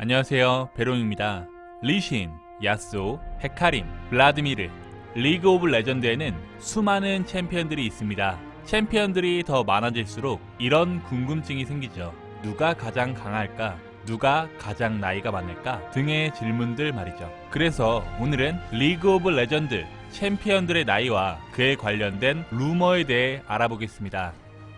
안녕하세요. 베롱입니다. 리신, 야스오, 헤카림, 블라드미르, 리그 오브 레전드에는 수많은 챔피언들이 있습니다. 챔피언들이 더 많아질수록 이런 궁금증이 생기죠. 누가 가장 강할까? 누가 가장 나이가 많을까? 등의 질문들 말이죠. 그래서 오늘은 리그 오브 레전드 챔피언들의 나이와 그에 관련된 루머에 대해 알아보겠습니다.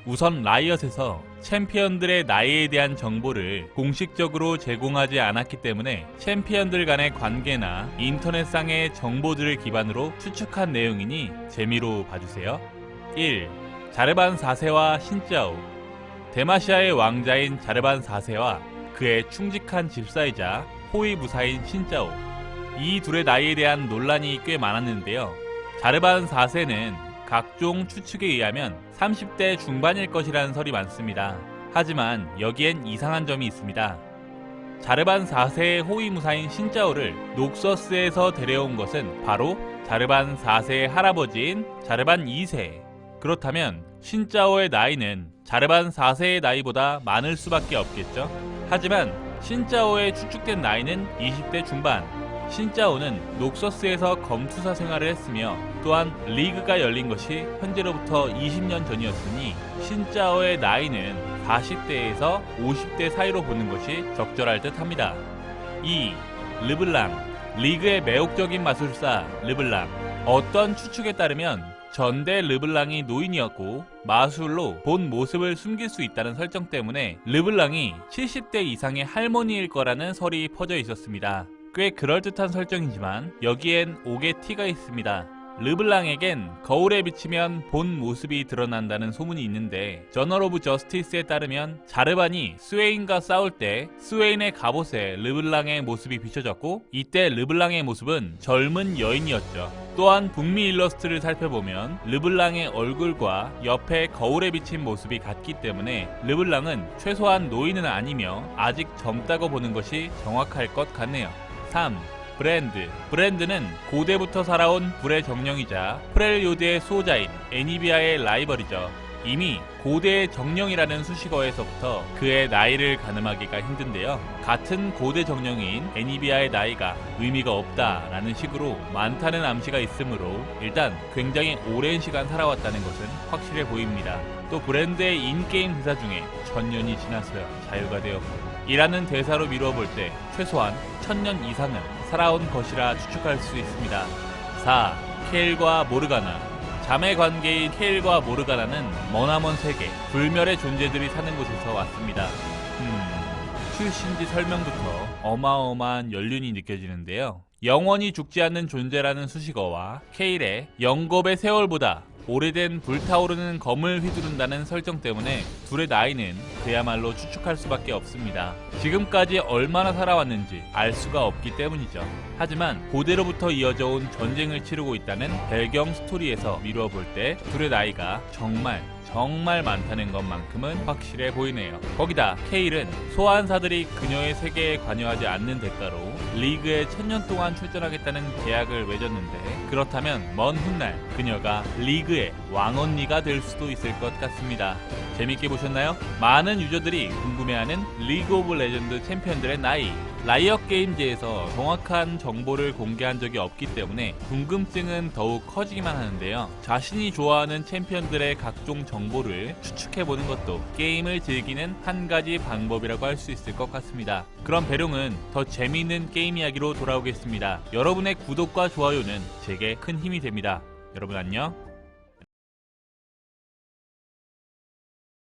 우선 라이엇에서 챔피언들의 나이에 대한 정보를 공식적으로 제공하지 않았기 때문에 챔피언들 간의 관계나 인터넷상의 정보들을 기반으로 추측한 내용이니 재미로 봐주세요. 1. 자르반 4세와 신짜오 데마시아의 왕자인 자르반 4세와 그의 충직한 집사이자 호위 무사인 신짜오 이 둘의 나이에 대한 논란이 꽤 많았는데요. 자르반 4세는 각종 추측에 의하면 30대 중반일 것이라는 설이 많습니다. 하지만 여기엔 이상한 점이 있습니다. 자르반 4세의 호위무사인 신짜오를 녹서스에서 데려온 것은 바로 자르반 4세의 할아버지인 자르반 2세. 그렇다면 신짜오의 나이는 자르반 4세의 나이보다 많을 수밖에 없겠죠? 하지만 신짜오의 추측된 나이는 20대 중반. 신짜오는 녹서스에서 검투사 생활을 했으며 또한 리그가 열린 것이 현재로부터 20년 전이었으니 신짜오의 나이는 40대에서 50대 사이로 보는 것이 적절할 듯 합니다. 2. 르블랑 리그의 매혹적인 마술사 르블랑 어떤 추측에 따르면 전대 르블랑이 노인이었고 마술로 본 모습을 숨길 수 있다는 설정 때문에 르블랑이 70대 이상의 할머니일 거라는 설이 퍼져 있었습니다. 꽤 그럴듯한 설정이지만 여기엔 옥의 티가 있습니다. 르블랑에겐 거울에 비치면 본 모습이 드러난다는 소문이 있는데 저널 오브 저스티스에 따르면 자르반이 스웨인과 싸울 때 스웨인의 갑옷에 르블랑의 모습이 비춰졌고 이때 르블랑의 모습은 젊은 여인이었죠. 또한 북미 일러스트를 살펴보면 르블랑의 얼굴과 옆에 거울에 비친 모습이 같기 때문에 르블랑은 최소한 노인은 아니며 아직 젊다고 보는 것이 정확할 것 같네요. 3. 브랜드. 브랜드는 고대부터 살아온 불의 정령이자 프렐 요드의 수호자인 애니비아의 라이벌이죠. 이미 고대의 정령이라는 수식어에서부터 그의 나이를 가늠하기가 힘든데요. 같은 고대 정령인 애니비아의 나이가 의미가 없다라는 식으로 많다는 암시가 있으므로 일단 굉장히 오랜 시간 살아왔다는 것은 확실해 보입니다. 또 브랜드의 인게임 대사 중에 천년이 지났어야 자유가 되었고 이라는 대사로 미루어 볼 때 최소한 천년 이상은 살아온 것이라 추측할 수 있습니다. 4. 케일과 모르가나 자매 관계인 케일과 모르가나는 머나먼 세계, 불멸의 존재들이 사는 곳에서 왔습니다. 음, 출신지 설명부터 어마어마한 연륜이 느껴지는데요. 영원히 죽지 않는 존재라는 수식어와 케일의 영겁의 세월보다 오래된 불타오르는 검을 휘두른다는 설정 때문에 둘의 나이는 그야말로 추측할 수밖에 없습니다. 지금까지 얼마나 살아왔는지 알 수가 없기 때문이죠. 하지만 고대로부터 이어져 온 전쟁을 치르고 있다는 배경 스토리에서 미루어 볼 때 둘의 나이가 정말 정말 많다는 것만큼은 확실해 보이네요. 거기다 케일은 소환사들이 그녀의 세계에 관여하지 않는 대가로 리그에 천년 동안 출전하겠다는 계약을 맺었는데 그렇다면 먼 훗날 그녀가 리그의 왕언니가 될 수도 있을 것 같습니다. 재밌게 보셨나요? 많은 유저들이 궁금해하는 리그 오브 레전드 챔피언들의 나이 라이엇 게임즈에서 정확한 정보를 공개한 적이 없기 때문에 궁금증은 더욱 커지기만 하는데요. 자신이 좋아하는 챔피언들의 각종 정보를 추측해보는 것도 게임을 즐기는 한 가지 방법이라고 할 수 있을 것 같습니다. 그럼 배룡은 더 재미있는 게임 이야기로 돌아오겠습니다. 여러분의 구독과 좋아요는 제게 큰 힘이 됩니다. 여러분 안녕.